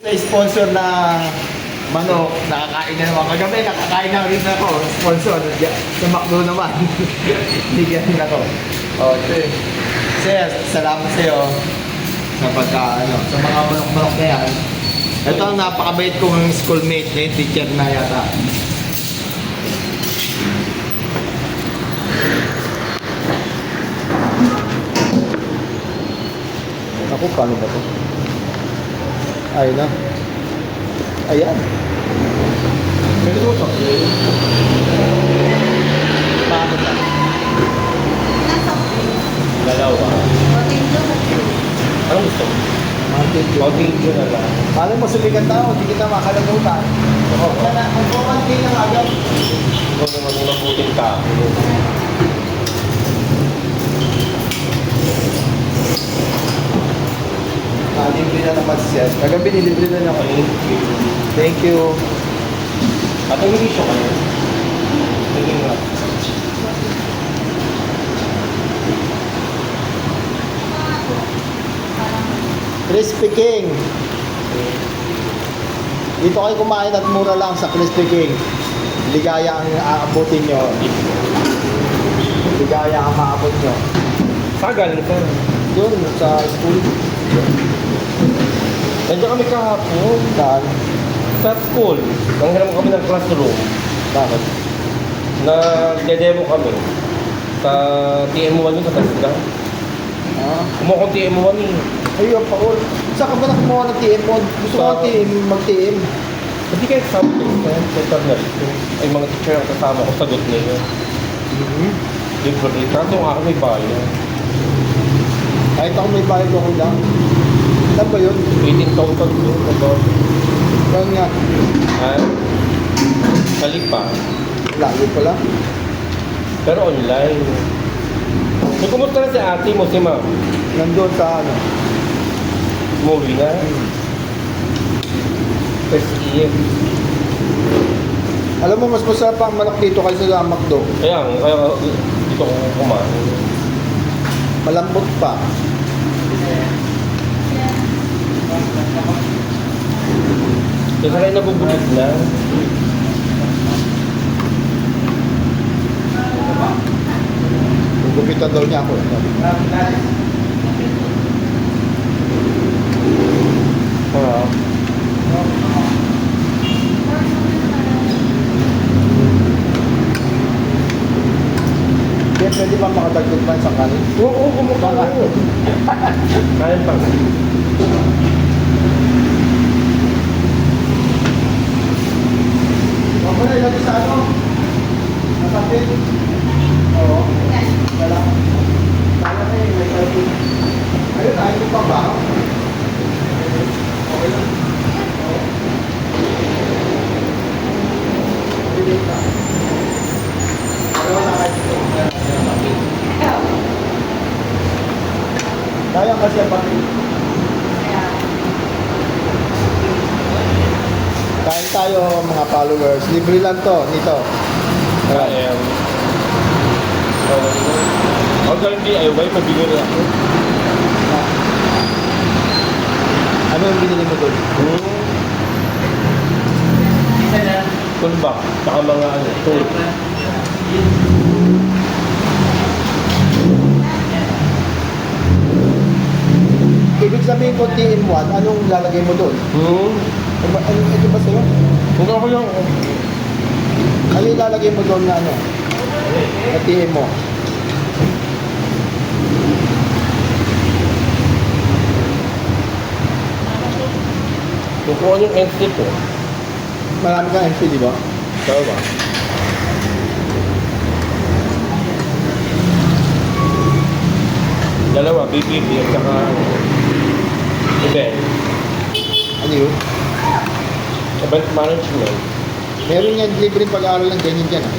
Sa sponsor na manok, nakakain na naman. Kagabi, nakakain na rin ako. Sponsor, sa McDo naman. Bigyan din ako. O, ito eh. Sir, salamat sa iyo sa pagka, ano, sa mga manok-manok na yan. Ito ang napakabait kong schoolmate na yung teacher na yata. Ako, paano ba to? Ayun na. Ayan. Pwede mo ito. Paano na? Dalawa. Anong gusto mo? Mountain Dew. Mountain Dew na lang. Alam mo, sumikat tao, hindi kita makalamutan. Oo. Kaya na, ang kuman kayo ng agad. Ikaw naman muna puting ka. Ah, libre na naman siya. Kagabi nilibre na ako. Thank you. At ang hindi siya kayo. Sige nga. Crispy King. Dito kayo kumain at mura lang sa Crispy King. Ligaya ang aabutin nyo. Ligaya ang maabot nyo. Saan galing ka? Doon sa school. Nandiyan kami kahapon. Saan? Sa school. Nanghiram kami ng classroom. Bakit? Nag-demo kami. Sa TM1 yun sa Tasga. Ah. Kumuha kong TM1 eh. Ayun, Paul. Saan ka ba na kumuha ng TM mo? Gusto ko Sa- ng TM, mag-TM. Hindi kayo something sa total na rito. Ay mga teacher ang kasama ko sagot nila. Mm-hmm. Libre. Kaso ang akin may bayan. Kahit ako may bayad ako lang. Saan ba yun? 18,000 yun. About. Yan nga. Ha? Kalipa. Layo pala. Pero online. So, kumusta na si ate mo, si ma'am? Nandun sa ano. Movie na? First year. Alam mo, mas masarap ang manok dito kaysa sa McDo. Kaya, kaya dito ko kumain. Malambot pa. Kasi rin nabubulit na. Gugupitan daw niya ako. Oo. Kaya pwede ba makadagdag pa sa kanin? Oo, oo, kumukha na. Kaya pa. Huwag mo na ilagay sa ano? Masapit? Oo. Wala. Kala na yun, may kalbi. Ayun, ayaw mo pa ba? Okay lang. Oo. Bilis ka. Dalawa na kayo. Kaya kasi ang pati. Kain tayo mga followers. Libre lang to, nito. Kaya, Huwag kang DIY, mabigyan na ako. Ano yung binili mo doon? Hmm. Tulbak, saka mga ano, tool. Ibig sabihin ko TM1, anong lalagay mo doon? Hmm. Ano, ba- ano, ito ba sa'yo? Huwag ako lang. Ano yung lalagay mo doon na ano? TM mo? Ano yung end step ko. Marami kang MP, di ba? Tama ba? Dalawa, BPP at saka event. Ano yun? Event management. Meron yan libre pag-aaral ng ganyan dyan. ah.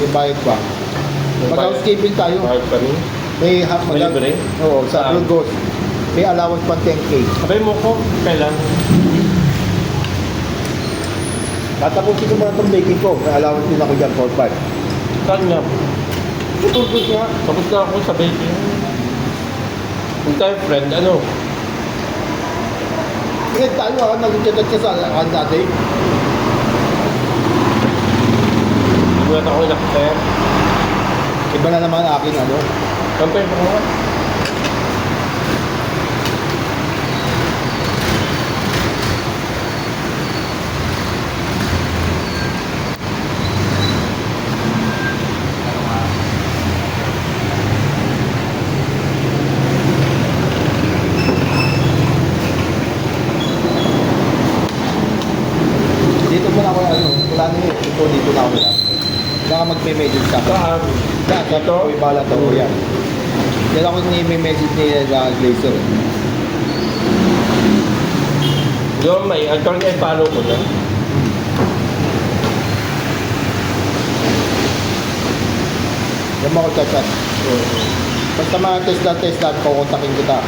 Yung bayad pa. Mag-housekeeping tayo. Mahal kami. May ha- May libre? Oo, sa Saan? Blue Ghost. May allowance pa 10K. Sabay mo ko, kailan? Tatapusin ko muna itong baking ko. May allowance din ako dyan, 4-5. Saan nga? Tutulog nga. Tapos na ako sa baking. Kung tayo friend, ano? Ingat tayo ako, nag-chat ka sa akin dati. Buhat ako inakter. Iba na naman aking ano. Kampay pa nga. Dito muna ako ano, wala na yun. Ito, dito na ako lang. Kaya magme-message sa akin. Saan? Kaya sabi Ito? ko, ibala daw ko yan. Kaya ako ni-message ni uh, Glazer. eh. Yung may, actually ay follow ko na. Yan mo ako chat-chat. Basta mga test-lot, test-lot, kukontakin kita.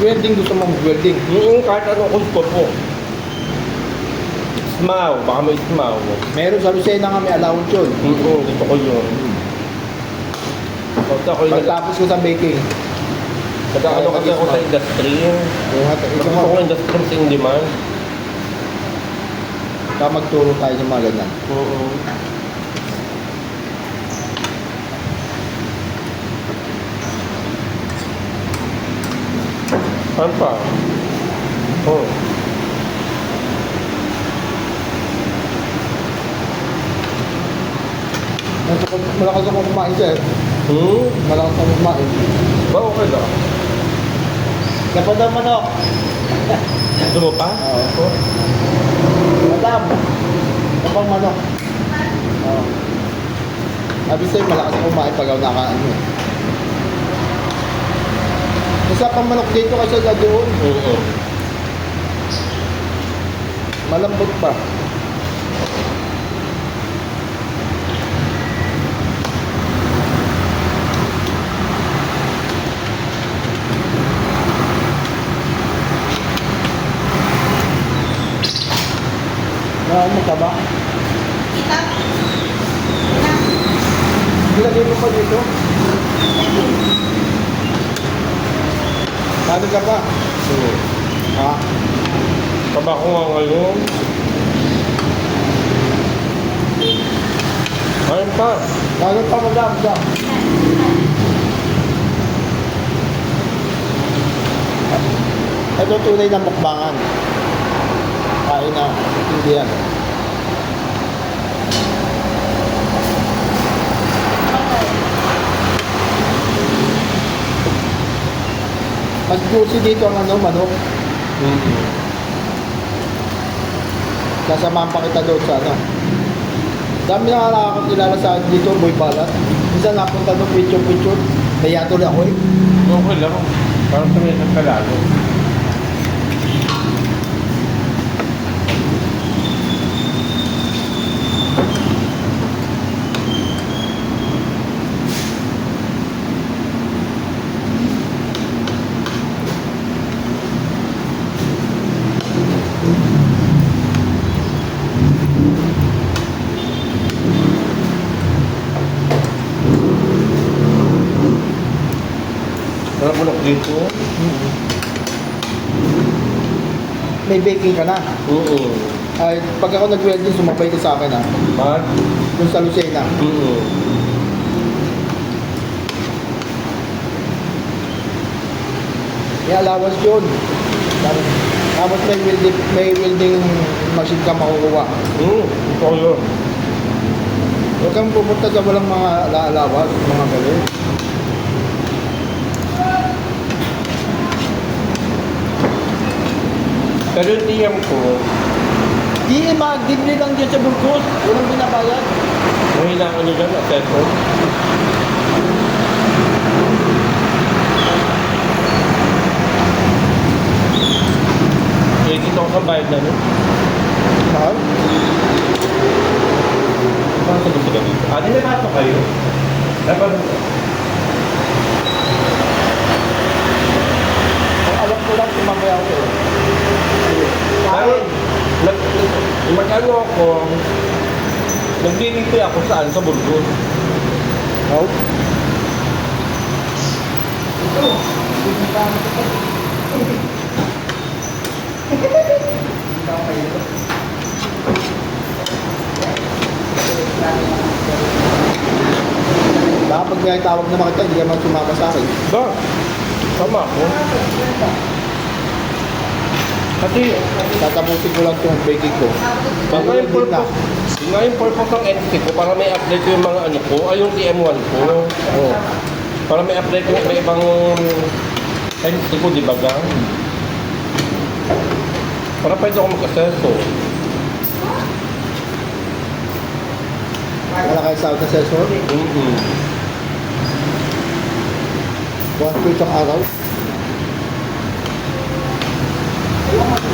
Welding, gusto mong welding. Yung kahit anong gusto po. Smaw, baka may smaw. Meron sa Lucena nga may allowance yun. Oo, gusto ko yun. Basta ako yung Pagtapos ko sa baking, nag-ano kasi ako sa industry. ito Gusto mo, ko industry sa in demand. ka magturo tayo ng mga ganyan. Oo. Saan pa? Oh. Malakas ako kumain sir. Hmm? Malakas ako kumain. Ba, okay lang. Kapag ang manok. Gusto mo pa? Oo. Madam. Kapag manok. Oo. Sabi sa'yo, malakas ako kumain pag ako nakaano. eh. Isa pang manok dito kasi sa doon. Oo. Malambot pa. Ano ka ba? Ilagay mo pa dito? Ano ka ba? Oo. Ha? Taba ko nga ngayon. Ayun pa. Ano pa madam? Madam? Ito tunay na mukbangan. Kain na. Hindi yan. Juicy dito ang ano, manok. Mm-hmm. Sasamahan pa kita doon sa ano. Dami na nakakakilala sa akin dito, boy balat. Minsan napunta doon, picture-picture. Kaya tuloy ako eh. Okay lang. Parang tumisan ka lalo. Parang bulok dito. May baking ka na. Oo. Ay, pag ako nag-welding, sumabay ka sa akin ha. Mag? Doon sa Lucena. Oo. May allowance yun. Tapos may welding, may welding machine ka makukuha. Oo. Ito yun. Huwag kang pumunta sa walang mga allowance, mga galing. Pero ko, Di, mag-dibli lang dyan sa Burgos. Walang binabayad. mahina ko nyo dyan, aseso. Eh, dito ko sa bayad na nun. Mahal? Parang sa gusto ka dito. Ah, di na pasok kayo. Dapat, Ang alam ko lang, sumabay ako eh. Pero, Kain. nag, mag-ano nagdilipay ako saan? Sa Burgos. No? Baka pag may tawag naman kita, hindi ka man sumama sa akin. Ba? Tama ako. Kasi, Tatapusin ko lang itong baking ko. Yung nga yung purpose, yung nga yung purpose ng NC ko, para may update ko yung mga ano ko, ay yung TM1 ko. Oo. Para may update ko may ibang NC ko, di ba ga? Para pwede ako mag-aseso. Wala kayo sound assessor. Mm-hmm. One to isang araw. Zoom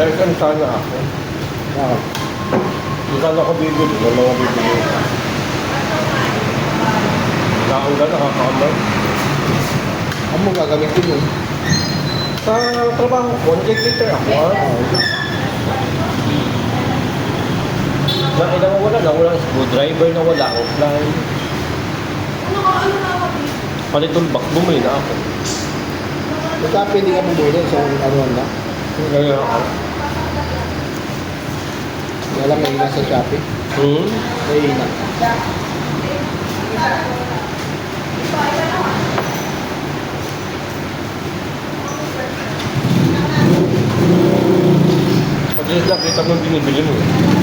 Kan sana ako. Bakit? Hindi sana ako bibili ng mga bibili. Nakakula, nakakamay. Ano mo gagamitin yun? Sa trabaho ko, nag-cater ako ah. Na ilang wala na, walang screwdriver na wala, offline. Pati tulbak, bumili na ako. Basta pwede ka bumuli sa ano na. Kaya ako. Lang may ina sa Shopee. Hmm? May ina. Pati lang kita mo binibili mo. Yan.